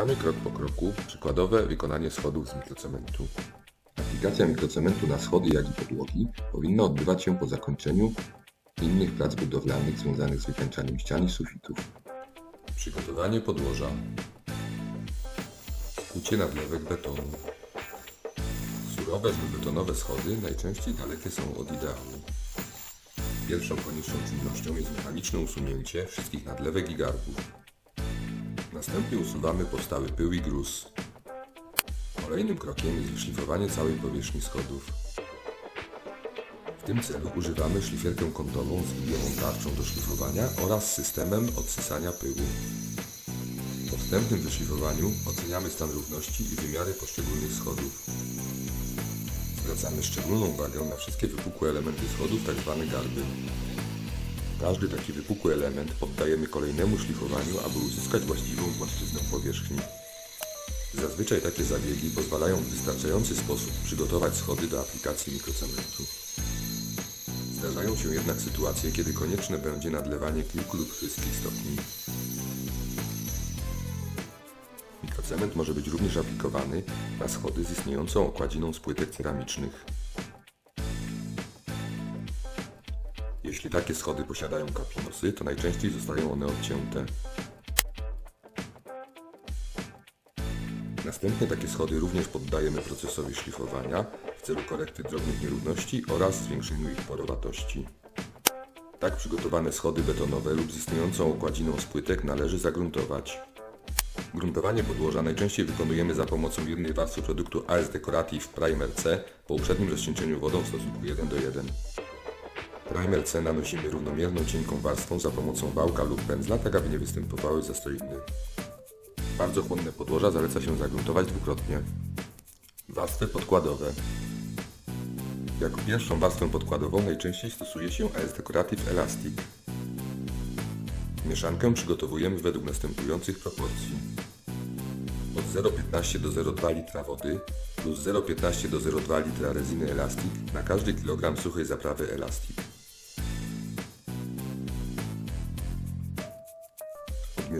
Omawiamy krok po kroku przykładowe wykonanie schodów z mikrocementu. Aplikacja mikrocementu na schody, jak i podłogi powinna odbywać się po zakończeniu innych prac budowlanych związanych z wykańczaniem ścian i sufitów. Przygotowanie podłoża. Kucie nadlewek betonu. Surowe betonowe schody najczęściej dalekie są od ideału. Pierwszą konieczną czynnością jest mechaniczne usunięcie wszystkich nadlewek i garbów. Następnie usuwamy powstały pył i gruz. Kolejnym krokiem jest wyszlifowanie całej powierzchni schodów. W tym celu używamy szlifierkę kątową z wygiętą tarczą do szlifowania oraz systemem odsysania pyłu. Po wstępnym wyszlifowaniu oceniamy stan równości i wymiary poszczególnych schodów. Zwracamy szczególną uwagę na wszystkie wypukłe elementy schodów, tzw. garby. Każdy taki wypukły element poddajemy kolejnemu szlifowaniu, aby uzyskać właściwą płaszczyznę powierzchni. Zazwyczaj takie zabiegi pozwalają w wystarczający sposób przygotować schody do aplikacji mikrocementu. Zdarzają się jednak sytuacje, kiedy konieczne będzie nadlewanie kilku lub wszystkich stopni. Mikrocement może być również aplikowany na schody z istniejącą okładziną z płytek ceramicznych. Jeśli takie schody posiadają kapinosy, to najczęściej zostają one odcięte. Następnie takie schody również poddajemy procesowi szlifowania w celu korekty drobnych nierówności oraz zwiększeniu ich porowatości. Tak przygotowane schody betonowe lub z istniejącą okładziną z płytek należy zagruntować. Gruntowanie podłoża najczęściej wykonujemy za pomocą jednej warstwy produktu AS Decorative Primer C po uprzednim rozcieńczeniu wodą w stosunku 1 do 1. Primer C nanosimy równomierną cienką warstwą za pomocą wałka lub pędzla, tak aby nie występowały zastoiny. Bardzo chłonne podłoża zaleca się zagruntować dwukrotnie. Warstwy podkładowe. Jako pierwszą warstwę podkładową najczęściej stosuje się AS Decorative Elastic. Mieszankę przygotowujemy według następujących proporcji. Od 0,15 do 0,2 litra wody plus 0,15 do 0,2 litra reziny Elastic na każdy kilogram suchej zaprawy Elastic.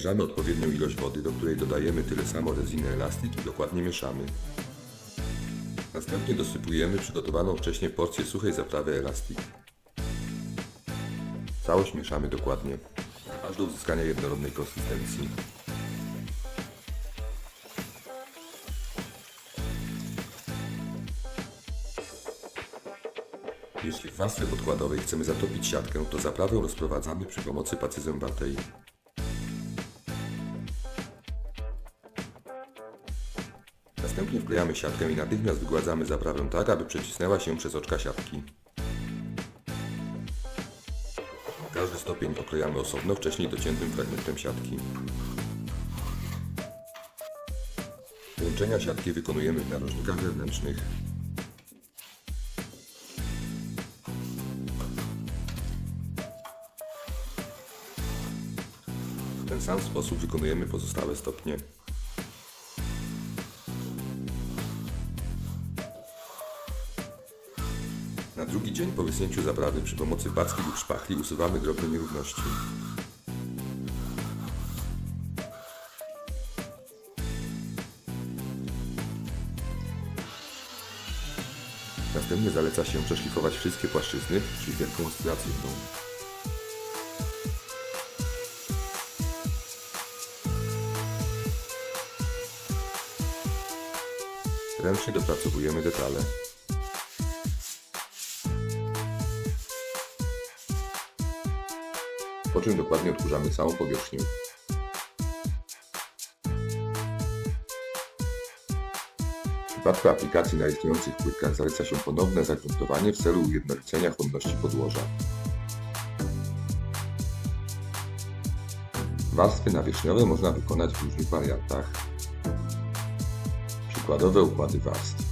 Odmierzamy odpowiednią ilość wody, do której dodajemy tyle samo reziny Elastic i dokładnie mieszamy. Następnie dosypujemy przygotowaną wcześniej porcję suchej zaprawy Elastic. Całość mieszamy dokładnie, aż do uzyskania jednorodnej konsystencji. Jeśli w warstwie podkładowej chcemy zatopić siatkę, to zaprawę rozprowadzamy przy pomocy pacy zębatej. Następnie wklejamy siatkę i natychmiast wygładzamy zaprawę tak, aby przecisnęła się przez oczka siatki. Każdy stopień oklejamy osobno wcześniej dociętym fragmentem siatki. Łączenia siatki wykonujemy w narożnikach wewnętrznych. W ten sam sposób wykonujemy pozostałe stopnie. Na drugi dzień po wysunięciu zaprawy przy pomocy packi lub szpachli usuwamy drobne nierówności. Następnie zaleca się przeszlifować wszystkie płaszczyzny szlifierką ostylacyjną. Ręcznie dopracowujemy detale. Po czym dokładnie odkurzamy całą powierzchnię. W przypadku aplikacji na istniejących płytkach zaleca się ponowne zagruntowanie w celu ujednolicenia chłonności podłoża. Warstwy nawierzchniowe można wykonać w różnych wariantach. Przykładowe układy warstw.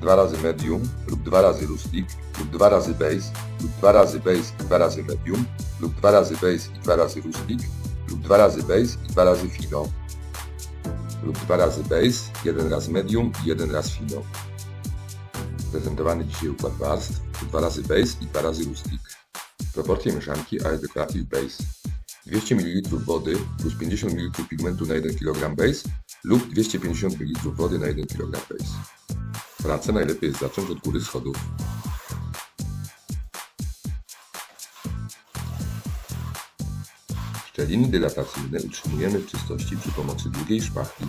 2 razy medium lub 2 razy rustic lub 2 razy base lub 2 razy base i 2 razy medium lub 2 razy base i 2 razy rustic lub 2 razy base i 2 razy fino lub 2 razy base, 1 raz medium i 1 raz fino. Prezentowany dzisiaj układ warstw 2 razy base i 2 razy rustic. Proporcje mieszanki AS Decorative Base 200 ml wody plus 50 ml pigmentu na 1 kg base lub 250 ml wody na 1 kg base. Pracę najlepiej jest zacząć od góry schodów. Szczeliny dylatacyjne utrzymujemy w czystości przy pomocy długiej szpachli.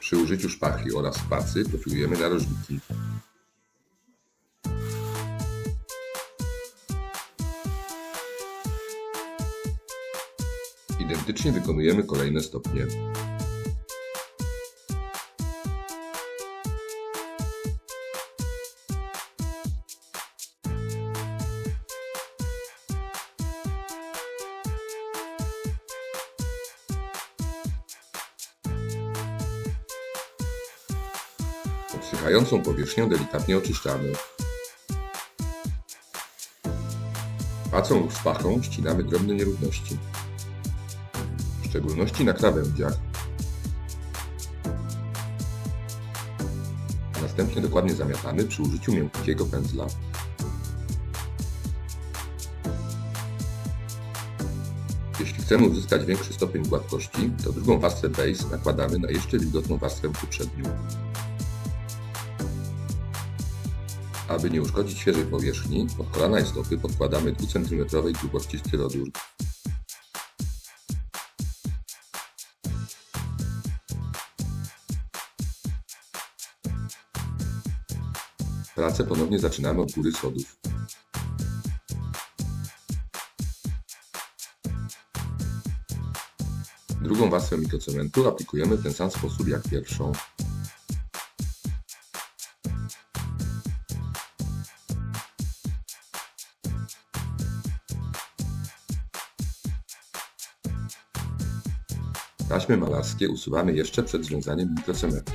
Przy użyciu szpachli oraz spacy profilujemy narożniki. Identycznie wykonujemy kolejne stopnie. Odsychającą powierzchnię delikatnie oczyszczamy. Pacą lub szpachą ścinamy drobne nierówności, w szczególności na krawędziach. Następnie dokładnie zamiatamy przy użyciu miękkiego pędzla. Jeśli chcemy uzyskać większy stopień gładkości, to drugą warstwę base nakładamy na jeszcze wilgotną warstwę poprzednią. Aby nie uszkodzić świeżej powierzchni, pod kolana i stopy podkładamy 2 cm grubości styrodur. Pracę ponownie zaczynamy od góry schodów. Drugą warstwę mikrocementu aplikujemy w ten sam sposób jak pierwszą. Taśmy malarskie usuwamy jeszcze przed związaniem mikrocementu.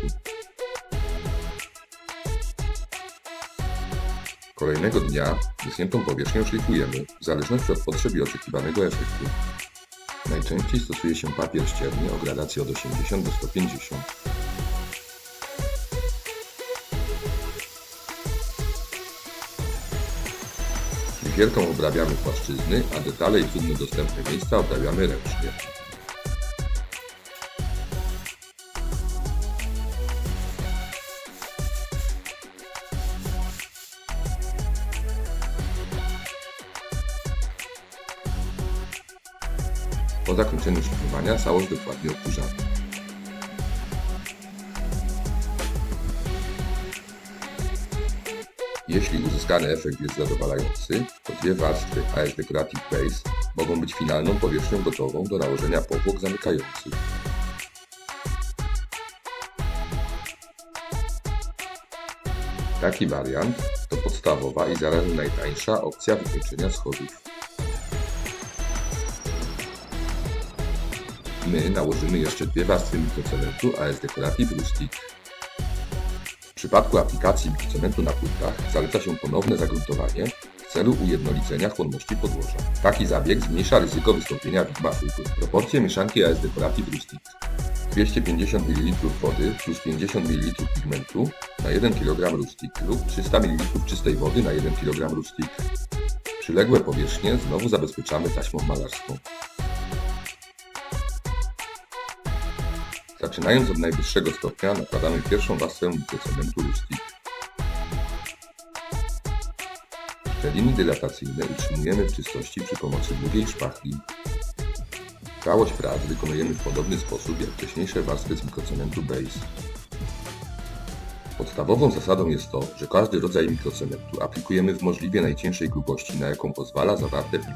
Kolejnego dnia wyschniętą powierzchnię szlifujemy, w zależności od potrzeb i oczekiwanego efektu. Najczęściej stosuje się papier ścierny o gradacji od 80 do 150. Szlifierką obrabiamy płaszczyzny, a detale i trudno dostępne miejsca obrabiamy ręcznie. Po zakończeniu szlifowania całość dokładnie odkurzamy. Jeśli uzyskany efekt jest zadowalający, to dwie warstwy AS Decorative Base mogą być finalną powierzchnią gotową do nałożenia powłok zamykających. Taki wariant to podstawowa i zarazem najtańsza opcja wykończenia schodów. My nałożymy jeszcze dwie warstwy mikrocementu AS Decorative Rustic. W przypadku aplikacji mikrocementu na płytach zaleca się ponowne zagruntowanie w celu ujednolicenia chłonności podłoża. Taki zabieg zmniejsza ryzyko wystąpienia widma fugu. Proporcje mieszanki AS Decorative Rustic 250 ml wody plus 50 ml pigmentu na 1 kg rustic lub 300 ml czystej wody na 1 kg rustic. Przyległe powierzchnie znowu zabezpieczamy taśmą malarską. Zaczynając od najwyższego stopnia nakładamy pierwszą warstwę mikrocementu rustic. Szczeliny dylatacyjne utrzymujemy w czystości przy pomocy długiej szpachli. Całość prac wykonujemy w podobny sposób jak wcześniejsze warstwy z mikrocementu base. Podstawową zasadą jest to, że każdy rodzaj mikrocementu aplikujemy w możliwie najcieńszej grubości, na jaką pozwala zawarte w nim.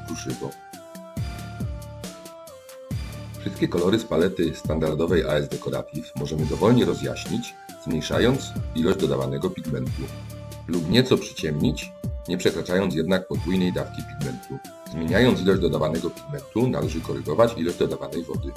Wszystkie kolory z palety standardowej AS Decorative możemy dowolnie rozjaśnić, zmniejszając ilość dodawanego pigmentu lub nieco przyciemnić, nie przekraczając jednak podwójnej dawki pigmentu. Zmieniając ilość dodawanego pigmentu należy korygować ilość dodawanej wody.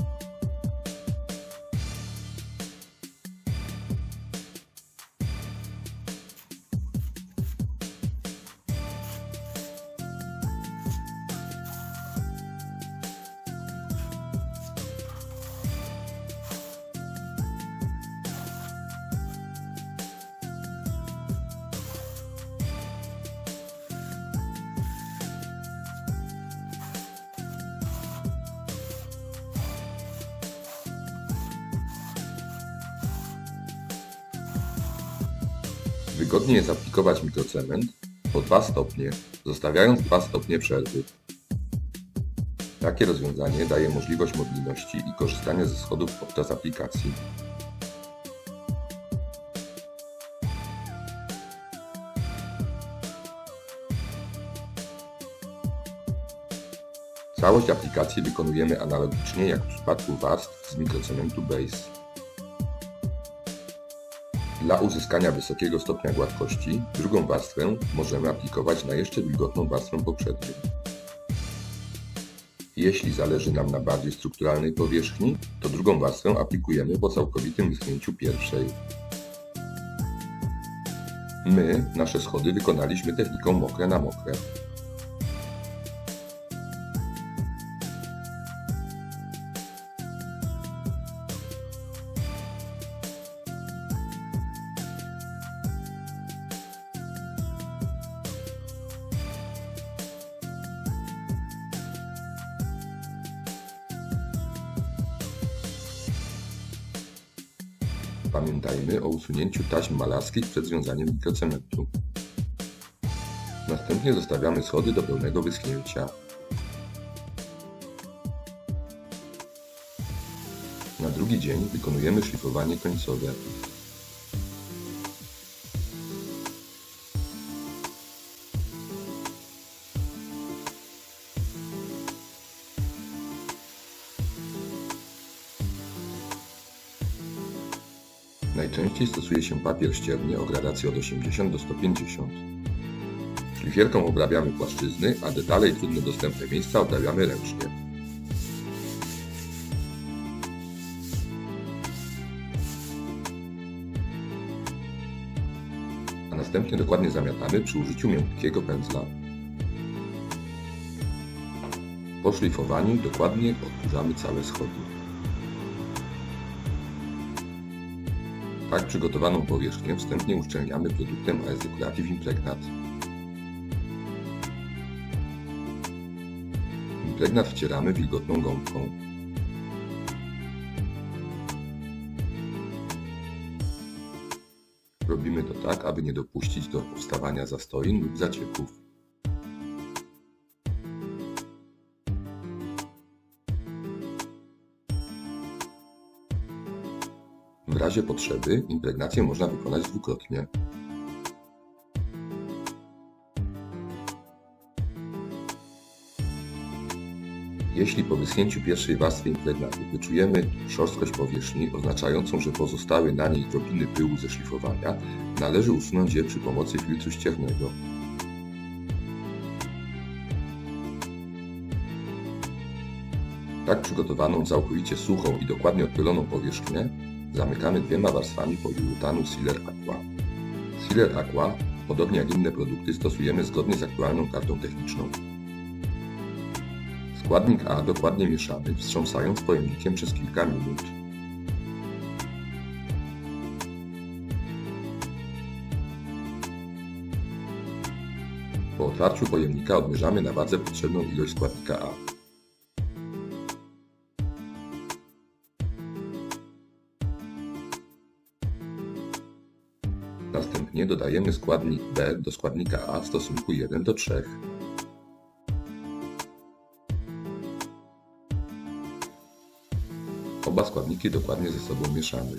Wygodnie jest aplikować mikrocement po 2 stopnie, zostawiając 2 stopnie przerwy. Takie rozwiązanie daje możliwość mobilności i korzystania ze schodów podczas aplikacji. Całość aplikacji wykonujemy analogicznie jak w przypadku warstw z mikrocementu Base. Dla uzyskania wysokiego stopnia gładkości, drugą warstwę możemy aplikować na jeszcze wilgotną warstwę poprzednią. Jeśli zależy nam na bardziej strukturalnej powierzchni, to drugą warstwę aplikujemy po całkowitym wyschnięciu pierwszej. My nasze schody wykonaliśmy techniką mokre na mokre. Pamiętajmy o usunięciu taśm malarskich przed związaniem mikrocementu. Następnie zostawiamy schody do pełnego wyschnięcia. Na drugi dzień wykonujemy szlifowanie końcowe. Najczęściej stosuje się papier ścierny o gradacji od 80 do 150. Szlifierką obrabiamy płaszczyzny, a detale i trudno dostępne miejsca obrabiamy ręcznie. A następnie dokładnie zamiatamy przy użyciu miękkiego pędzla. Po szlifowaniu dokładnie odkurzamy całe schody. Tak przygotowaną powierzchnię wstępnie uszczelniamy produktem AS Decorative Impregnat. Impregnat wcieramy wilgotną gąbką. Robimy to tak, aby nie dopuścić do powstawania zastoin lub zacieków. W razie potrzeby impregnację można wykonać dwukrotnie. Jeśli po wyschnięciu pierwszej warstwy impregnatu wyczujemy szorstkość powierzchni, oznaczającą, że pozostały na niej drobiny pyłu ze szlifowania, należy usunąć je przy pomocy filtru ściernego. Tak przygotowaną całkowicie suchą i dokładnie odpyloną powierzchnię zamykamy dwiema warstwami poliuretanu Sealer Aqua. Sealer Aqua, podobnie jak inne produkty, stosujemy zgodnie z aktualną kartą techniczną. Składnik A dokładnie mieszamy, wstrząsając pojemnikiem przez kilka minut. Po otwarciu pojemnika odmierzamy na wadze potrzebną ilość składnika A. Następnie dodajemy składnik B do składnika A w stosunku 1 do 3. Oba składniki dokładnie ze sobą mieszamy.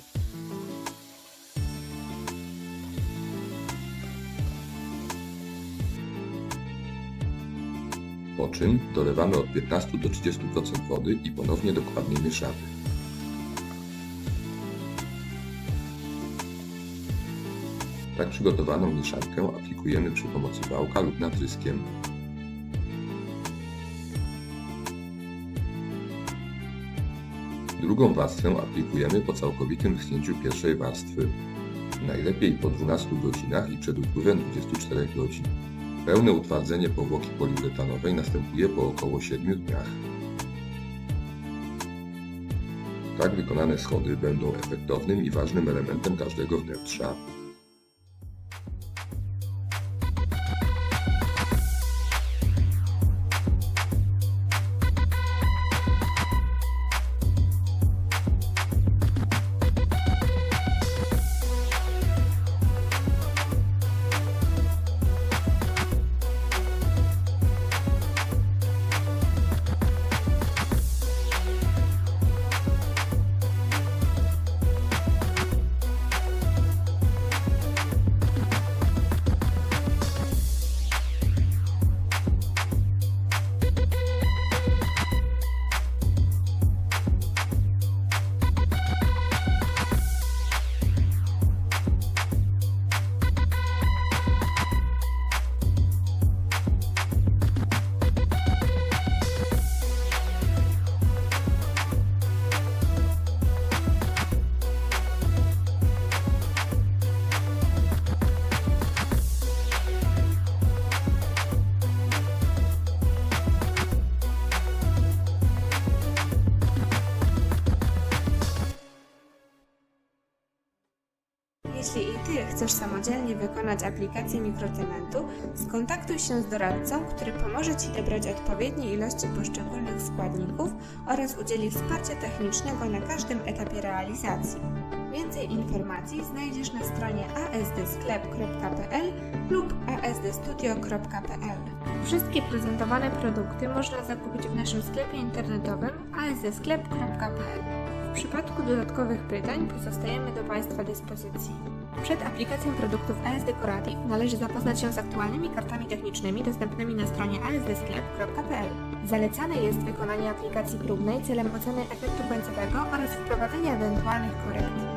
Po czym dolewamy od 15 do 30% wody i ponownie dokładnie mieszamy. Tak przygotowaną mieszankę aplikujemy przy pomocy wałka lub natryskiem. Drugą warstwę aplikujemy po całkowitym wyschnięciu pierwszej warstwy. Najlepiej po 12 godzinach i przed upływem 24 godzin. Pełne utwardzenie powłoki poliuretanowej następuje po około 7 dniach. Tak wykonane schody będą efektownym i ważnym elementem każdego wnętrza. Jak chcesz samodzielnie wykonać aplikację mikrocementu, skontaktuj się z doradcą, który pomoże Ci dobrać odpowiednie ilości poszczególnych składników oraz udzieli wsparcia technicznego na każdym etapie realizacji. Więcej informacji znajdziesz na stronie asdsklep.pl lub asdstudio.pl. Wszystkie prezentowane produkty można zakupić w naszym sklepie internetowym asdsklep.pl. W przypadku dodatkowych pytań pozostajemy do Państwa dyspozycji. Przed aplikacją produktów AS Decorative należy zapoznać się z aktualnymi kartami technicznymi dostępnymi na stronie asdsklep.pl. Zalecane jest wykonanie aplikacji próbnej celem oceny efektu końcowego oraz wprowadzenia ewentualnych korekt.